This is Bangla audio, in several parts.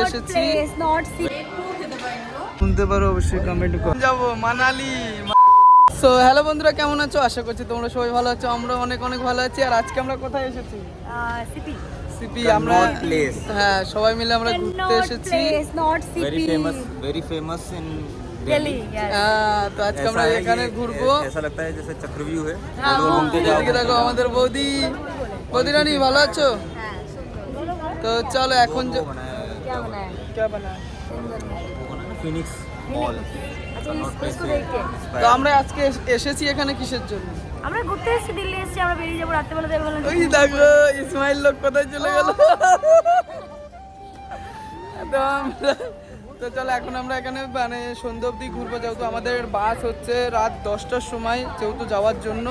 এসেছি শুনতে পারো অবশ্যই কমেন্ট করো যাবো মানালি সো হ্যালো বন্ধুরা কেমন আছো আশা করছি তোমরা সবাই ভালো আছো আমরা অনেক অনেক ভালো আছি আর আজকে আমরা কোথায় এসেছি সিপি আমরা place. হ্যাঁ সবাই মিলে আমরা ঘুরতে এসেছি very famous very famous in Delhi হ্যাঁ, তো আজকে আমরা ऐसा है এখানে ये- ঘুরবো ऐसा लगता है जैसे चक्रव्यूह है हाँ, रोड घूमते মদিরানি ভালো আছো? তো চলো এখন যে তো আমরা আজকে এসেছি এখানে কিসের জন্য? আমরা লোক কোথায় চলে তো তো চলো এখন আমরা এখানে মানে সন্ধ্যা অবধি ঘুরবো যেহেতু আমাদের বাস হচ্ছে রাত দশটার সময় যেহেতু যাওয়ার জন্য।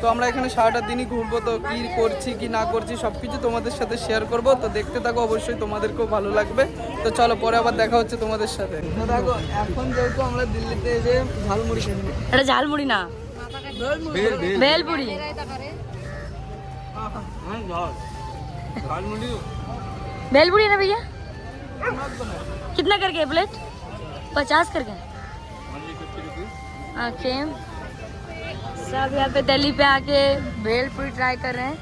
তো আমরা এখানে সারাটা দিনই ঘুরবো তো কি করছি কি না করছি সব কিছু তোমাদের সাথে শেয়ার করব তো দেখতে থাকো অবশ্যই তোমাদেরকেও ভালো লাগবে তো চলো পরে আবার দেখা হচ্ছে তোমাদের সাথে তো দেখো এখন যেহেতু আমরা দিল্লিতে এসে ঝালমুড়ি খেয়ে নিই। এটা ঝালমুড়ি না बेल बेल भेलपुरी भेलपुरी है ना भैया कितना करके प्लेट पचास करके ओके सब यहाँ पे दिल्ली पे आके भेलपुरी ट्राई कर रहे हैं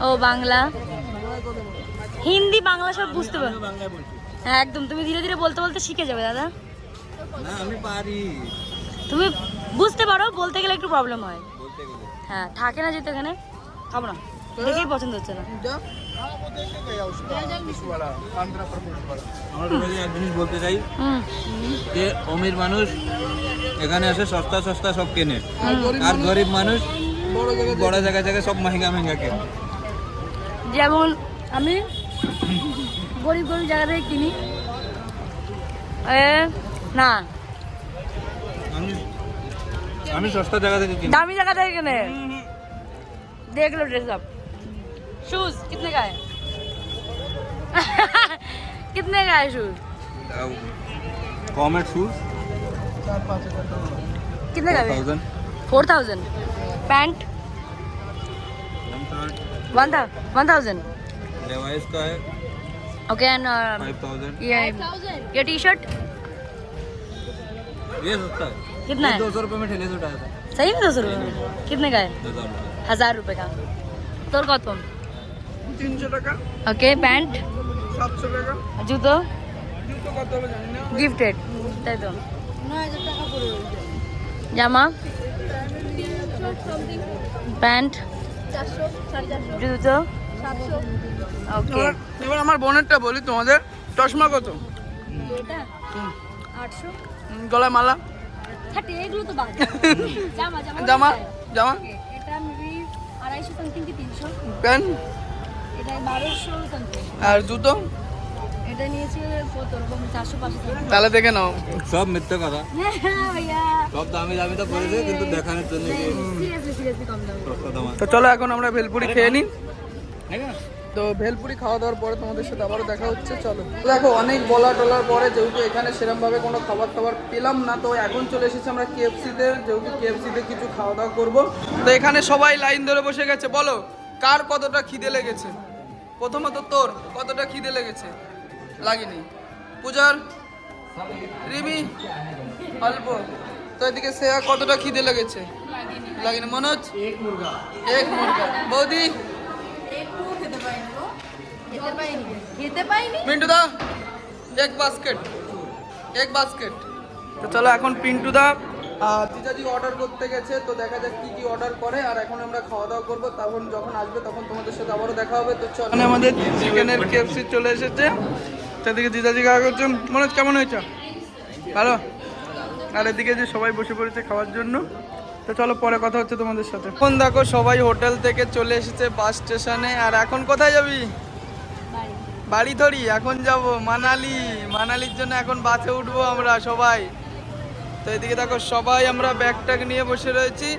ও বাংলা হিন্দি বাংলা সব বুঝতে পারো হ্যাঁ একদম তুমি ধীরে ধীরে বলতে বলতে শিখে যাবে দাদা না আমি পারি তুমি বুঝতে পারো বলতে গেলে একটু প্রবলেম হয় বলতে গেলে হ্যাঁ থাকে না যেহেতু এখানে খাবো না দেখেই পছন্দ হচ্ছে না যা। আমরা তোমাকে এক জিনিস বলতে চাই হুম যে অমির মানুষ এখানে এসে সস্তা সস্তা সব কেনে আর গরিব আর গরিব মানুষ বড় জায়গায় বড় জায়গায় জায়গায় সব মেহেঙ্গা মেহেঙ্গা কেনে যেমন আমি গরিব গরিব জায়গা থেকে কিনি এ না আমি আমি সস্তা জায়গা থেকে কিনি दामी जगह থেকে কিনে देख लो ड्रेस अब शूज कितने का है कितने का है शूज कॉमेट शूज कितने का है thousand four thousand pant one था वन थाउजेंड लेवाइस का है ओके एंड फाइव थाउजेंड ये ये टी शर्ट ये सस्ता है कितना है दो सौ रुपये में ठेले से उठाया था सही में दो सौ रुपये में कितने का है हजार रुपये हजार रुपये का তোর কত তিনশো টাকা ওকে প্যান্ট সাতশো টাকা জুতো জুতো কত হবে জানি না গিফটেড তাই তো জামা? প্যান্ট? জুতো? ওকে। এবার- আমার বোনেরটা বলি তোমাদের। চশমা কত? গলায় মালা? জামা জামা প্যান্ট? আর জুতো? এটা নিয়েছে কত রকম? চারশো পাঁচশো তাহলে দেখে নাও। সব মিথ্যে কথা। হ্যাঁ সব দামি দামি তো করেছে কিন্তু দেখানোর জন্য আছে। তো চলো এখন আমরা ভেলপুরি খেয়ে নিই। না? তো ভেলপুরি খাওয়া দাওয়ার পরে তোমাদের সাথে আবারও দেখা হচ্ছে চলো। দেখো অনেক বলা টলার পরে যেহেতু এখানে সেরকমভাবে কোনো খাবার টাবার পেলাম না তো এখন চলে এসেছি আমরা কেএফসিতে যেহেতু কেএফসিতে কিছু খাওয়া দাওয়া করব। তো এখানে সবাই লাইন ধরে বসে গেছে বলো কার কতটা খিদে লেগেছে? প্রথমত তোর কতটা খিদে লেগেছে? লাগেনি। পূজার রিমি অল্প। তো এদিকে শ্রেয়া কতটা খিদে লেগেছে? লাগেনি। মনোজ? এক মুরগা। এক মুরগা। বৌদি? খেতে পাইনি মিন্টু দা এক বাস্কেট এক বাস্কেট তো চলো এখন পিন্টু দা জিজাজি অর্ডার করতে গেছে তো দেখা যাক কি কি অর্ডার করে আর এখন আমরা খাওয়া দাওয়া করব। তখন যখন আসবে তখন তোমাদের সাথে আবারও দেখা হবে। তো চলো। এখানে আমাদের চিকেনের কেএফসি চলে এসেছে। সেদিকে দিদা খাওয়া করছে মনে হচ্ছে কেমন হয়েছে? ভালো? আর এদিকে যে সবাই বসে পড়েছে খাওয়ার জন্য। তো চলো, পরে কথা হচ্ছে তোমাদের সাথে। এখন দেখো, সবাই হোটেল থেকে চলে এসেছে বাস স্টেশনে। আর এখন কোথায় যাবি? বাড়ি ধরি এখন যাব মানালি। মানালির জন্য এখন বাসে উঠবো আমরা সবাই। তো এদিকে দেখো, সবাই আমরা ব্যাগ ট্যাগ নিয়ে বসে রয়েছি।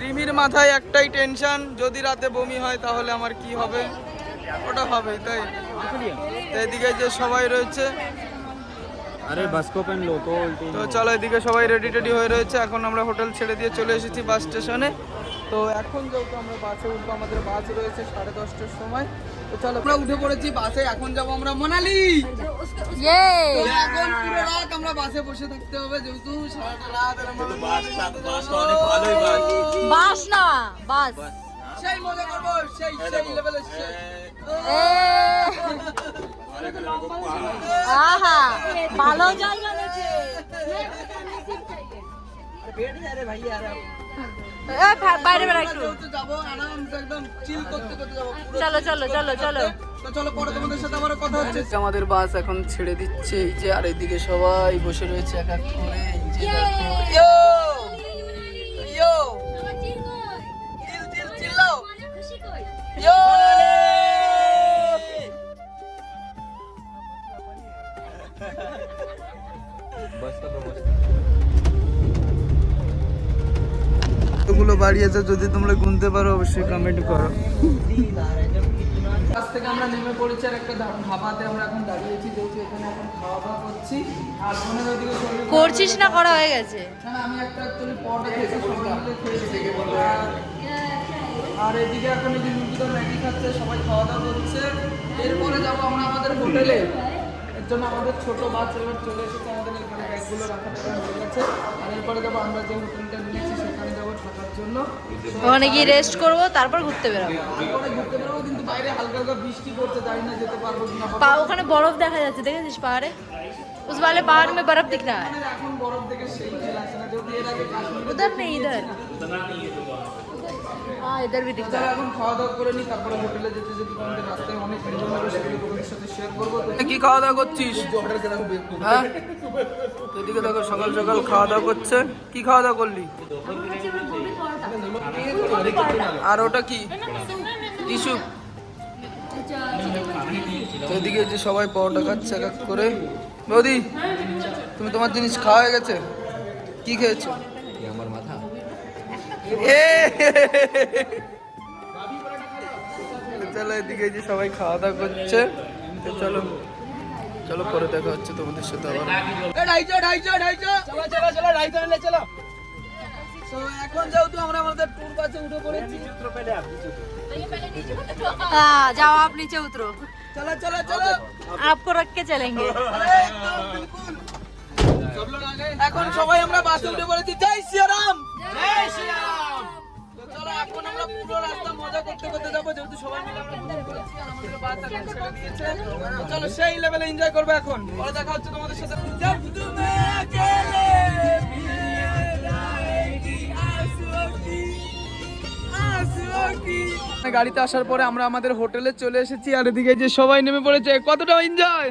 রিমির মাথায় একটাই টেনশন, যদি রাতে বমি হয় তাহলে আমার কি হবে? ওটা হবে তাই। তো এদিকে যে সবাই রয়েছে। আরে বাস কো পেন লো তো চলো এদিকে সবাই রেডি টেডি হয়ে রয়েছে। এখন আমরা হোটেল ছেড়ে দিয়ে চলে এসেছি বাস স্টেশনে তো এখন যেহেতু আমরা বাসে উঠবো আমাদের বাস রয়েছে সাড়ে দশটার সময়। তো চলো আমরা উঠে পড়েছি বাসে এখন যাব আমরা মোনালি ইয়ে এখন পুরো রাত আমরা বাসে বসে থাকতে হবে যেহেতু সারাটা রাত বাস বাস না বাস সেই মজা করব সেই সেই লেভেলের সেই আহা ভালো জায়গা বাইরে বেড়া একটু। চিল চলো চলো চলো। আমাদের বাস এখন ছেড়ে দিচ্ছে এই যে আর এদিকে সবাই বসে রয়েছে এক এক করে আছে যদি তোমরা গুনতে পারো অবশ্যই কমেন্ট করো। কাছ থেকে আমরা নেমে পড়েছি আর একটা ধাবাতে আমরা এখন দাঁড়িয়েছি যেহেতু এখানে এখন খাওয়া দাওয়া করছি। আর ওইদিকে করছিস না করা হয়ে গেছে। না, আমি একটা অ্যাকচুয়ালি পরোটা খেয়েছি সবাই মিলে খেয়েছি। আর- আর এদিকে এখন এই যে ম্যাগি খাচ্ছে সবাই খাওয়া দাওয়া করছে। এরপরে যাব আমরা আমাদের হোটেলে। এর জন্য আমাদের ছোট বাস এবার চলে এসেছে আমাদের এখানে ব্যাগগুলো রাখা টাকা হয়ে গেছে। আর এরপরে যাব আমরা যে হোটেলটা নিয়েছি ওখানে গিয়ে রেস্ট করব তারপর ঘুরতে বেরোবো তারপরে ঘুরতে বেরোবো কিন্তু বাইরে হালকা হালকা বৃষ্টি পড়ছে জানি না যেতে পারবো কিনা পা ওখানে বরফ দেখা যাচ্ছে দেখেছিস পাহাড়ে उस वाले पहाड़ में बर्फ दिख रहा है আমাদের এখন বরফ দেখে সেই ফিল আসে না যেহেতু এর আগে কাশ্মীরে उधर नहीं इधर হ্যাঁ, এখন খাওয়া দাওয়া করে তারপরে কি খাওয়া দাওয়া করছিস হ্যাঁ? এদিকে দেখো সকাল সকাল খাওয়া দাওয়া করছে। কি খাওয়া দাওয়া করলি? আর ওটা কি? টিসু এদিকে যে সবাই পরোটা খাচ্ছে এক এক করে। বৌদি তুমি তোমার জিনিস খাওয়া হয়ে গেছে? কি খেয়েছো? চলো এদিকে যে সবাই খাওয়া দাওয়া করছে। চলো চলো পরে দেখা হচ্ছে তোমাদের সাথে আবার। এখন যেহেতু আমরা আমাদের টুর বাসে উঠে পড়েছি। নিচে উতরো। চলো চলো চলো। আপকো রাখকে চলেঙ্গে। এখন সবাই আমরা বাসে উঠে পড়েছি। জয় শ্রীরাম! জয় শ্রীরাম! আমরা মজা করতে করতে যাব যেহেতু সবাই মিলে আমরা ভুল করেছি চলো সেই লেভেলে এনজয় এখন। পরে দেখা হচ্ছে তোমাদের সাথে। গাড়িতে আসার পরে আমরা আমাদের হোটেলে চলে এসেছি আর এদিকে যে সবাই নেমে পড়েছে। কতটা এনজয়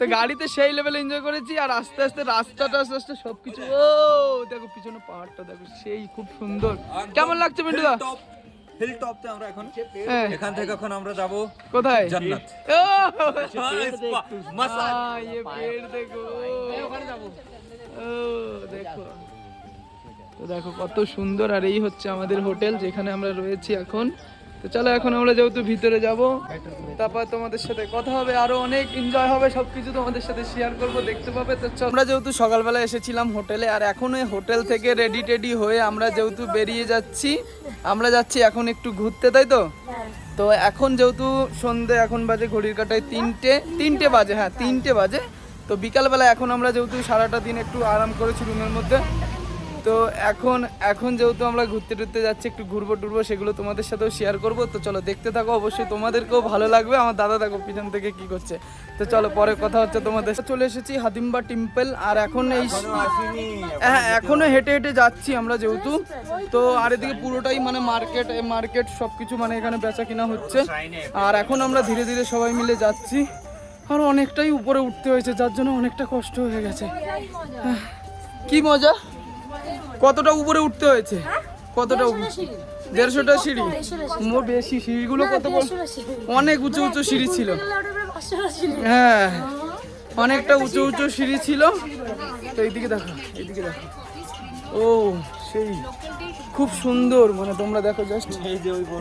তো গাড়িতে সেই লেভেল এনজয় করেছি আর আস্তে আস্তে রাস্তাটা আস্তে আস্তে সবকিছু ও দেখো পিছনে পাহাড়টা দেখো সেই খুব সুন্দর কেমন লাগছে মিন্টুদা হিল টপতে আমরা এখন হ্যাঁ এখান থেকে এখন আমরা যাব কোথায় জান্নাত। ও মাসা আহ, ये पेड़ देखो ও দেখো তো দেখো কত সুন্দর আর এই হচ্ছে আমাদের হোটেল যেখানে আমরা রয়েছি এখন তো চলো এখন আমরা যেহেতু ভিতরে যাব, তারপর তোমাদের সাথে কথা হবে, আরও অনেক এনজয় হবে, সবকিছু তোমাদের সাথে শেয়ার করব, দেখতে পাবে। তো আমরা যেহেতু সকালবেলা এসেছিলাম হোটেলে, আর এখন ওই হোটেল থেকে রেডি টেডি হয়ে আমরা যেহেতু বেরিয়ে যাচ্ছি, আমরা যাচ্ছি এখন একটু ঘুরতে, তাই তো? তো এখন যেহেতু সন্ধে, এখন বাজে ঘড়ির কাটায় তিনটে তিনটে বাজে হ্যাঁ তিনটে বাজে। তো বিকালবেলা এখন আমরা যেহেতু সারাটা দিন একটু আরাম করেছি রুমের মধ্যে তো এখন এখন যেহেতু আমরা ঘুরতে টুরতে যাচ্ছি একটু ঘুরবো টুরবো সেগুলো তোমাদের সাথেও শেয়ার করব। তো চলো দেখতে থাকো অবশ্যই তোমাদেরকেও ভালো লাগবে। আমার দাদা দেখো পিছন থেকে কি করছে। তো চলো পরে কথা হচ্ছে তোমাদের। চলে এসেছি হাদিম্বা টেম্পল আর এখন এই হ্যাঁ এখনও হেঁটে হেঁটে যাচ্ছি আমরা যেহেতু। তো আর এদিকে পুরোটাই মানে মার্কেট মার্কেট সব কিছু মানে এখানে বেচা কিনা হচ্ছে। আর এখন আমরা ধীরে ধীরে সবাই মিলে যাচ্ছি। আর অনেকটাই উপরে উঠতে হয়েছে যার জন্য অনেকটা কষ্ট হয়ে গেছে। কি মজা? কতটা উপরে উঠতে হয়েছে? কতটা উপ- দেড়শোটা সিঁড়ি। মো বেশি সিঁড়িগুলো কত অনেক উঁচু উঁচু সিঁড়ি ছিল। হ্যাঁ। অনেকটা উঁচু উঁচু সিঁড়ি ছিল। তো এইদিকে দেখো এইদিকে দেখো। ও সেই। খুব সুন্দর মানে তোমরা দেখো জাস্ট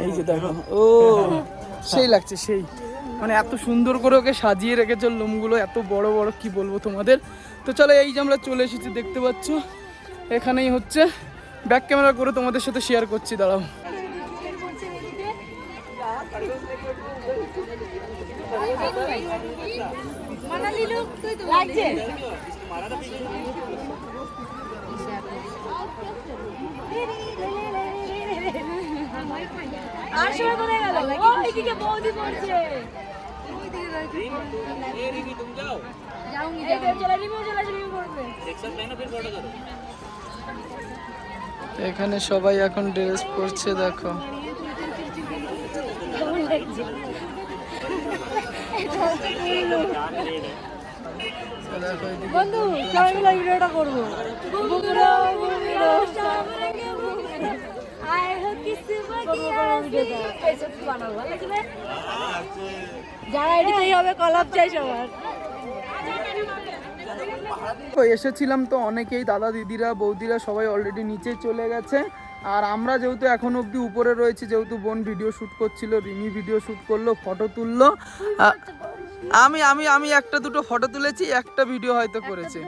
এই যে দেখো। ও সেই লাগছে সেই। মানে এত সুন্দর করে ওকে সাজিয়ে রেখেছে লোমগুলো এত বড় বড় কি বলব তোমাদের? তো চলো এই যে আমরা চলে এসেছি দেখতে পাচ্ছ? এখানেই হচ্ছে ব্যাক ক্যামেরা করে তোমাদের সাথে শেয়ার করছি দাঁড়াও লাগছে আর সময় কোথায় গেল ওইদিকে বৌদি পড়ছে এই তো চলে রিমিও চলে আসে রিমিও পড়বে এখানে সবাই এখন ড্রেস পরছে দেখো। বন্ধু সবাই মিলে ভিডিওটা করব। লাগবে যারা এডিতেই হবে কলাপ চাই সবার। তো এসেছিলাম তো অনেকেই দাদা দিদিরা বৌদিরা সবাই অলরেডি নিচে চলে গেছে। আর আমরা যেহেতু এখন অবধি উপরে রয়েছি যেহেতু বোন ভিডিও শ্যুট করছিল রিমি ভিডিও শ্যুট করল ফটো তুললো। আমি আমি আমি একটা দুটো ফটো তুলেছি একটা ভিডিও হয়তো করেছে।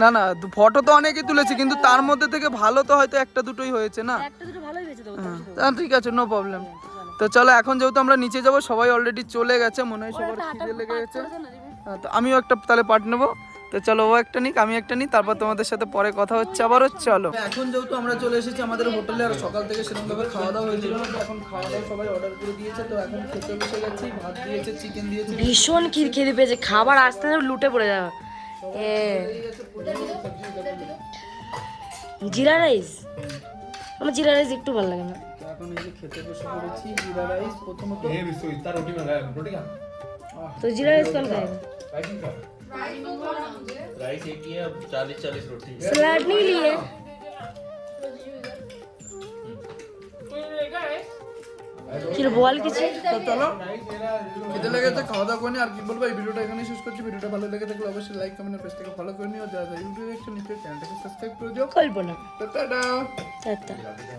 না না ফটো তো অনেকেই তুলেছি কিন্তু তার মধ্যে থেকে ভালো তো হয়তো একটা দুটোই হয়েছে না? ঠিক আছে নো প্রবলেম তো চলো এখন যেহেতু আমরা নিচে যাব সবাই অলরেডি চলে গেছে মনে হয় সবার খিদে লেগে গেছে। তো আমিও একটা তাহলে পার্ট নেব। তো চলো ও একটা নিক আমি একটা নিই তারপর তোমাদের সাথে পরে কথা হচ্ছে আবারও চলো। এখন যেহেতু আমরা চলে এসেছি আমাদের হোটেলে আর সকাল থেকে সেরকম ভাবে খাওয়া দাওয়া হয়েছিল না তো এখন খাওয়া দাওয়া সবাই অর্ডার করে দিয়েছে তো এখন খেতে বসে গেছি ভাত দিয়েছে চিকেন দিয়েছে। ভীষণ খির খেতে পেয়েছে খাবার আসতে না লুটে পড়ে যাবে। এ। জিরা রাইস? আমার জিরা রাইস একটু ভালো লাগে না। তো এখন এই যে খেতে বসে পড়েছি জিরা রাইস প্রথমত তো জিরা রাইস কল খায় राइस एक ही है चालीस चालीस रोटी सलाद नहीं लिए কি রে, বল কিছু তো চলো খেতে লেগেছে খাওয়া দাওয়া করে নি, আর কি বলবো এই ভিডিওটা এখানেই শেষ করছি ভিডিওটা ভালো লেগে থাকলে অবশ্যই লাইক কমেন্ট আর পেজটাকে ফলো করে নিও যারা ইউটিউবে দেখছো নিশ্চয়ই চ্যানেলটাকে সাবস্ক্রাইব করে দিও কল্পনা তো টাটা চারটা